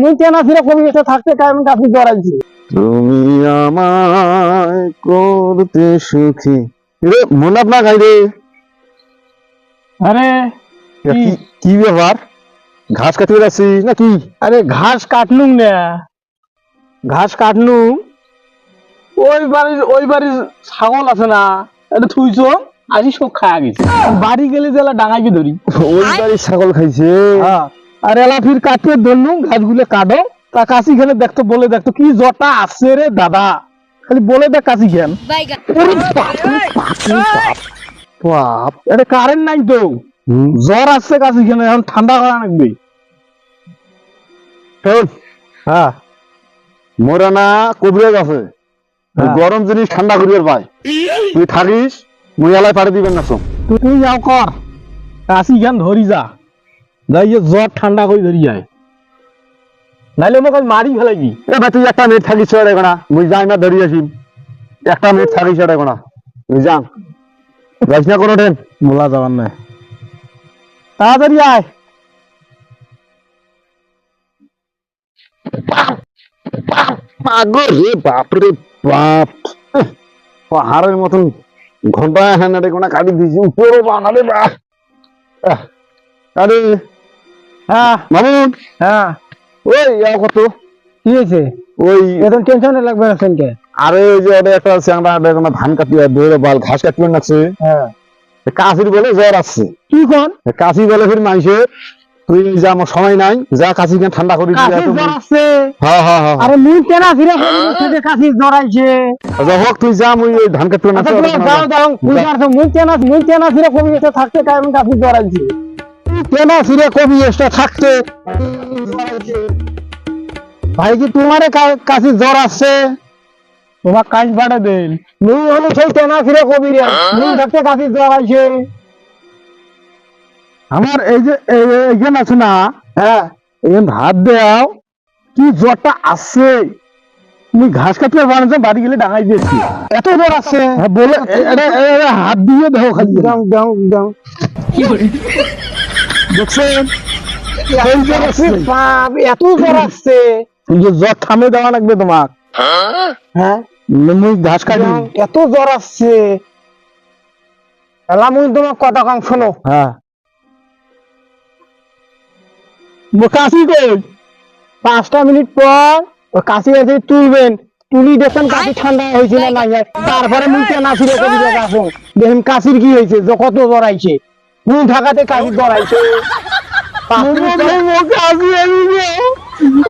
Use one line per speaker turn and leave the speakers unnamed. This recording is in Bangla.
মুই ফিরে কবি থাকতে কেমন কাপি জড়াইছি
তুমি আমায় করতে সুখী। রে মনাপ না গাই রে।
আরে কি?
ব্যাপার? ঘাস কাটতে যাচ্ছি
আরে ঘাস কাটলুম না ঘাস কাটলুম? ওই বাড়ির ওই বাড়ির ছাগল আছে না এটা থুইছো? আজি সব খায়া গেছে। বাড়ি গেলে জেলা ডাঙাইকে ধরি।
ওই বাড়ির ছাগল খাইছে।
হ্যাঁ। আর এলা ফির কাটতে ধরলুম ঘাসগুলো কাটো। তা কাশি খেলে দেখতো বলে দেখতো কি জটা আছে রে দাদা? খালি বলে দেখ কাশি খেন.
বাপ
এটা কারেন্ট নাই তো। জ্বর আসছে কাশি খেলে এখন ঠান্ডা করা লাগবে। হ্যাঁ।
মোরা না কবিরাজ আছে।
হ্যাঁ।
গরম জিনিস ঠান্ডা করিবার পায়। তুই থাকিস মুই এলাই পাড়ে দিবেন না
তুই যাও কর। কাশি জ্ঞান ধরি যা। জ্বর ঠান্ডা করে ধরি যায়। নাইলে মোক মারি ফেলাইবি।
এ ভাই তুই একটা মিনিট থাকিস ছেড়ে না মুই যাই না ধরি আসি একটা মিনিট থাকিস ছেড়ে না তুই যান যাইস না কোনো ট্রেন
মোলা যাবার নাই। তাড়াতাড়ি আয়।
রে বাপ রে বাপ। পাহাড়ের মতন ঘণ্টা হ্যাঁ রে কোনা কাটি দিয়েছি উপরে বানালে বাপ আহ, আরে
হ্যাঁ।
মামুন।
হ্যাঁ।
ওই কত?
কি হয়েছে?
ওই
এখন টেনশনে লাগবে না সেনকে?
আরে ওই যে একটা চ্যাংড়া বেগুনা ধান কাটি দৌড়ে বাল ঘাস কাটবে নাকছে
হ্যাঁ।
কাশির বলে জ্বর আসছে।
কি কোন?
কাশি বলে ফির তুই যা আমার সময় নাই। যা কাশি কেন ঠান্ডা করি দিয়ে
আসছে।
হ্যাঁ হ্যাঁ হ্যাঁ
আরে মুই কেনা ফিরে থেকে কাশি জড়াইছে
আচ্ছা, হোক তুই যা মুই ওই ধান কাটবে না
আচ্ছা যাও যাও মুই কেনা মুই কেনা ফিরে কবি থাকতে কেমন কাশি জড়াইছে কেনা ফিরে কবি এসে থাকতে? ভাই কি তোমারে কা- কাশি জ্বর আসছে। তোমার কাজ বাড়া দেন। মুই হলো সেই কেনা ফিরে কবি রে থাকতে কাশি জ্বর আইছে আমার এই যে এই- এই- এইখানে আছে না হ্যাঁ। এখানে হাত দেও কি জ্বরটা আসছে? তুমি ঘাস কাটতে বানাচ্ছ বাড়ি গেলে ডাঙাই দিয়েছি। এত জ্বর আসছে? হ্যাঁ বলে হাত দিয়ে দেও খালি। দাও দাও দাও। দেখছেন এই জ্বর এত জ্বর আসছে। জ্বর থামে দেওয়া লাগবে হ্যাঁ? মুই ঘাস কাটি এত জ্বর আসছে। এলা মুই তোমার কথা কম শোনো। হ্যাঁ। কাশি কই? পাঁচটা মিনিট পর ও কাশি এসে তুলবেন। তুলি দেখেন কাশি ঠান্ডা হয়েছে না তারপরে কাশো। দেখেন কাশির কি হয়েছে কত জ্বর জড়াইছে মুখ ঢাকাতে কাজ করাইছে